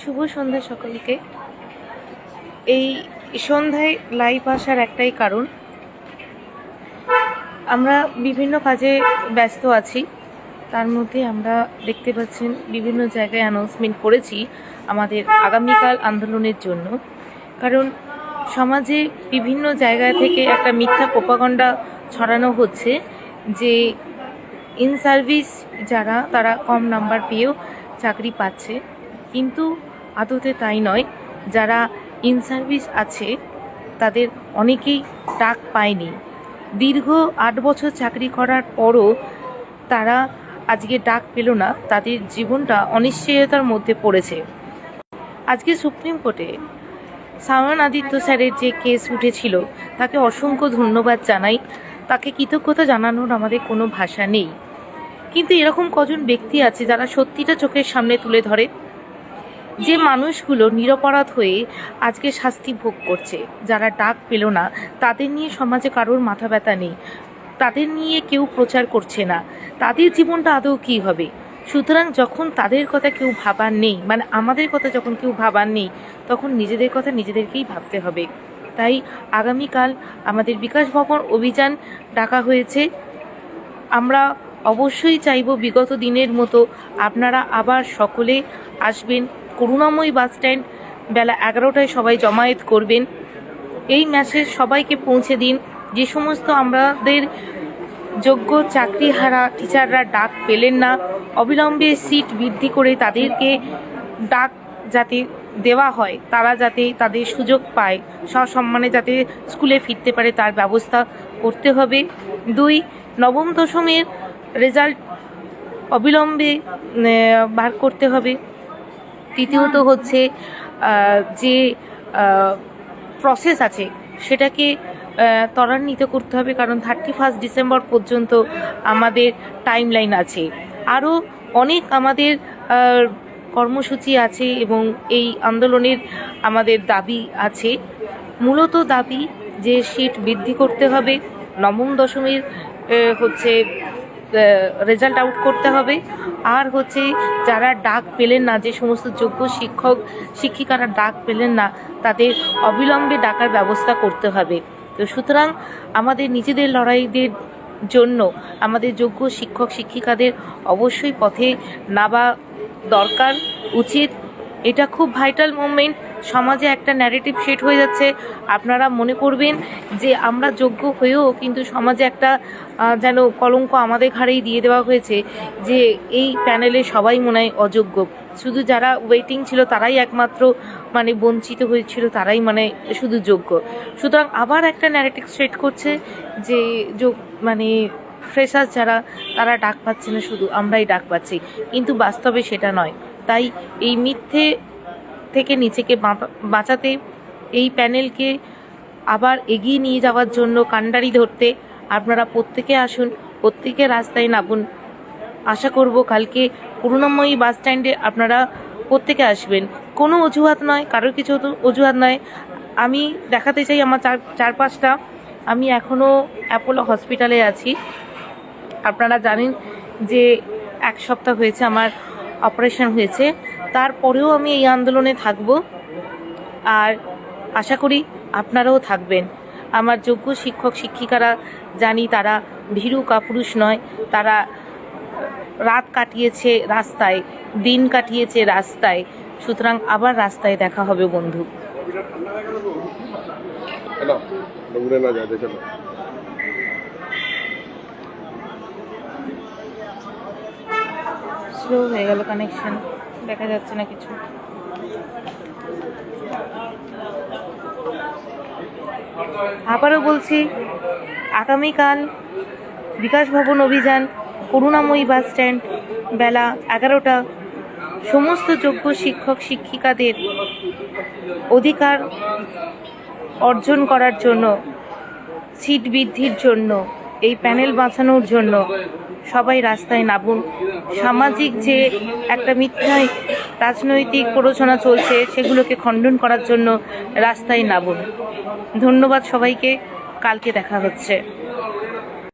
শুভ সন্ধ্যা সকলকে। এই সন্ধ্যায় লাইভ আসার একটাই কারণ, আমরা বিভিন্ন কাজে ব্যস্ত আছি। তার মধ্যে আমরা দেখতে পাচ্ছেন বিভিন্ন জায়গায় অ্যানাউন্সমেন্ট করেছি আমাদের আগামীকাল আন্দোলনের জন্য। কারণ সমাজে বিভিন্ন জায়গা থেকে একটা মিথ্যা প্রপাগণ্ডা ছড়ানো হচ্ছে যে ইন সার্ভিস যারা, তারা কম নাম্বার পেয়েও চাকরি পাচ্ছে। কিন্তু আদতে তাই নয়, যারা ইন সার্ভিস আছে, তাদের অনেকেই ডাক পায়নি। দীর্ঘ আট বছর চাকরি করার পরও তারা আজকে ডাক পেল না, তাদের জীবনটা অনিশ্চয়তার মধ্যে পড়েছে। আজকে সুপ্রিম কোর্টে সামান আদিত্য স্যারের যে কেস উঠেছিল, তাকে অসংখ্য ধন্যবাদ জানাই। তাকে কৃতজ্ঞতা জানানোর আমাদের কোনো ভাষা নেই। কিন্তু এরকম কজন ব্যক্তি আছে, যারা সত্যিটা চোখের সামনে তুলে ধরে? যে মানুষগুলো নিরপরাধ হয়ে আজকে শাস্তি ভোগ করছে, যারা ডাক পেল না, তাদের নিয়ে সমাজে কারোর মাথা ব্যথা নেই। তাদের নিয়ে কেউ প্রচার করছে না। তাদের জীবনটা আদৌ কী হবে? সুতরাং যখন তাদের কথা কেউ ভাবার নেই মানে আমাদের কথা যখন কেউ ভাবার নেই, তখন নিজেদের কথা নিজেদেরকেই ভাবতে হবে। তাই আগামীকাল আমাদের বিকাশ ভবন অভিযান ডাকা হয়েছে। আমরা অবশ্যই চাইব বিগত দিনের মতো আপনারা আবার সকলে আসবেন। করুণাময়ী বাস স্ট্যান্ড বেলা এগারোটায় সবাই জমায়েত করবেন। এই মেসেজ সবাইকে পৌঁছে দিন। যে সমস্ত আমাদের যোগ্য চাকরিহারা টিচাররা ডাক পেলেন না, অবিলম্বে সিট বৃদ্ধি করে তাদেরকে ডাক যাতে দেওয়া হয়, তারা যাতে তাদের সুযোগ পায়, সসম্মানে যাতে স্কুলে ফিরতে পারে তার ব্যবস্থা করতে হবে। দুই, নবম দশমের রেজাল্ট অবিলম্বে বার করতে হবে। তৃতীয়ত হচ্ছে যে প্রসেস আছে, সেটাকে ত্বরান্বিত করতে হবে, কারণ থার্টি ফার্স্ট ডিসেম্বর পর্যন্ত আমাদের টাইম লাইন আছে। আরও অনেক আমাদের কর্মসূচি আছে এবং এই আন্দোলনের আমাদের দাবি আছে। মূলত দাবি যে সিট বৃদ্ধি করতে হবে। নবম দশমীর হচ্ছে রেজাল্ট আউট করতে হবে। আর হচ্ছে যারা ডাক পেলেন না, যে সমস্ত যোগ্য শিক্ষক, শিক্ষিকারা ডাক পেলেন না, তাদের অবিলম্বে ডাকার ব্যবস্থা করতে হবে। তো সুতরাং আমাদের নিজেদের লড়াইদের জন্য, আমাদের যোগ্য শিক্ষক, শিক্ষিকাদের অবশ্যই পথে নাবা দরকার, উচিত। এটা খুব ভাইটাল মোমেন্ট সমাজে একটা ন্যারেটিভ সেট হয়ে যাচ্ছে। আপনারা মনে করবেন যে আমরা যোগ্য হয়েও কিন্তু সমাজে একটা যেন কলঙ্ক আমাদের ঘাড়েই দিয়ে দেওয়া হয়েছে যে এই প্যানেলে সবাই মনে হয় অযোগ্য। শুধু যারা ওয়েটিং ছিল তারাই একমাত্র মানে বঞ্চিত হয়েছিল, তারাই মানে শুধু যোগ্য। সুতরাং আবার একটা ন্যারেটিভ সেট করছে যে যোগ মানে ফ্রেশার যারা, তারা ডাক পাচ্ছে না শুধু, আমরাই ডাক পাচ্ছি। কিন্তু বাস্তবে সেটা নয়। তাই এই মিথ্যে থেকে বাঁচা- বাঁচাতে, এই প্যানেলকে আবার এগিয়ে নিয়ে যাওয়ার জন্য কাণ্ডারি ধরতে আপনারা প্রত্যেকে আসুন, প্রত্যেকে রাস্তায় নামুন। আশা করব কালকে করুণাময়ী বাস স্ট্যান্ডে আপনারা প্রত্যেকে আসবেন। কোনো অজুহাত নয়, কারোর কিছু অজুহাত নয়। আমি দেখাতে চাই আমার চার চারপাশটা। আমি এখনও অ্যাপোলো হসপিটালে আছি। আপনারা জানেন যে এক সপ্তাহ হয়েছে আমার অপারেশন হয়েছে। তারপরেও আমি এই আন্দোলনে থাকব। আর আশা করি আপনারাও থাকবেন। আমার যোগ্য শিক্ষক শিক্ষিকারা জানি তারা ভীরু কাপুরুষ নয়। তারা রাত কাটিয়েছে রাস্তায় দিন কাটিয়েছে রাস্তায়। সুতরাং আবার রাস্তায় দেখা হবে বন্ধু। স্লো হয়ে গেল কানেকশন দেখা যাচ্ছে না কিছু। আবারও বলছি, আগামীকাল বিকাশ ভবন অভিযান, করুণাময়ী বাস স্ট্যান্ড, বেলা এগারোটা। সমস্ত যোগ্য শিক্ষক, শিক্ষিকাদের অধিকার অর্জন করার জন্য, সিট বৃদ্ধির জন্য, এই প্যানেল বাঁচানোর জন্য সবাই রাস্তায় নামুন। সামাজিক যে একটা মিথ্যায় রাজনৈতিক প্ররোচনা চলছে, সেগুলোকে খণ্ডন করার জন্য রাস্তায় নামুন। ধন্যবাদ সবাইকে। কালকে দেখা হচ্ছে।